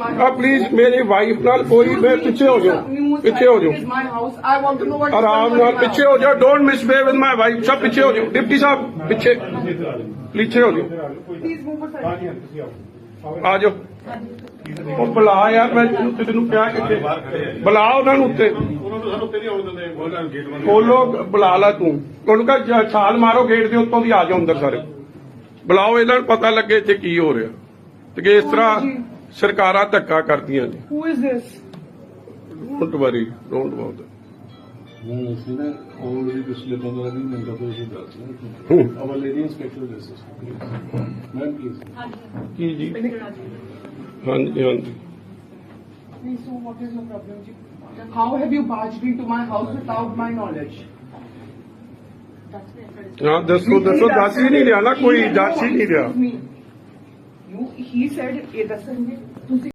ਆ ਪਲੀਜ਼ ਮੇਰੀ ਵਾਈਫ ਨਾਲ ਕੋਈ ਮੈਂ ਪਿੱਛੇ ਹੋ ਜਾਓ ਪਿੱਛੇ ਹੋ ਜਾਓ ਆਰਾਮ ਨਾਲ ਪਿੱਛੇ ਹੋ ਜਾਓ don't misbehave with my wife ਸਭ ਪਿੱਛੇ ਹੋ ਜਾਓ ਡਿਪਟੀ ਸਾਹਿਬ ਪਿੱਛੇ ਪਿੱਛੇ ਹੋ ਜਾਓ ਆ ਜਾਓ। ਉਹ ਬੁਲਾ ਯਾਰ, ਮੈਂ ਤੈਨੂੰ ਤੈਨੂੰ ਕਿਹਾ ਕਿੱਥੇ ਬੁਲਾ ਉਹਨਾਂ ਨੂੰ ਉੱਤੇ। ਖੋਲੋ ਬੁਲਾ ਲਾ ਤੂੰ। ਉਹਨੂੰ ਕਹ ਛਾਲ ਮਾਰੋ ਗੇਟ ਦੇ ਉੱਤੋਂ ਦੀ ਆ ਜਾਓ ਅੰਦਰ ਸਾਰੇ। ਬੁਲਾਓ, ਇਹਨਾਂ ਨੂੰ ਪਤਾ ਲੱਗੇ ਇੱਥੇ ਕੀ ਹੋ ਰਿਹਾ। ਤੇ ਕਿ ਇਸ ਤਰ੍ਹਾਂ ਸਰਕਾਰਾਂ ਧੱਕਾ ਕਰਦੀਆਂ ਨੇ Who is this? Don't worry don't about ਨਹੀਂ ਅਸੀਂ ਨਾ ਆਲਰੇਡੀ ਪਿਛਲੇ 15 ਦਿਨ ਮਿੰਟਾਂ ਤੋਂ ਇਹ ਦੱਸ ਹੂੰ। ਰਹੇ our lady inspector justice ma'am please ਕੀ ਜੀ ਹਾਂਜੀ ਹਾਂਜੀ Please, so what is your problem? ji? How have you barged into my house without my knowledge? ਹਾਂ ਦੱਸੋ ਦੱਸੋ ਦੱਸ ਹੀ ਨਹੀਂ ਰਿਹਾ ਨਾ ਕੋਈ ਦੱਸ ਹੀ ਨਹੀਂ ਰਿਹਾ ਯੂ ਹੀ ਸੈਡ ਇਹ ਦੱਸਣਗੇ ਤੁਸੀਂ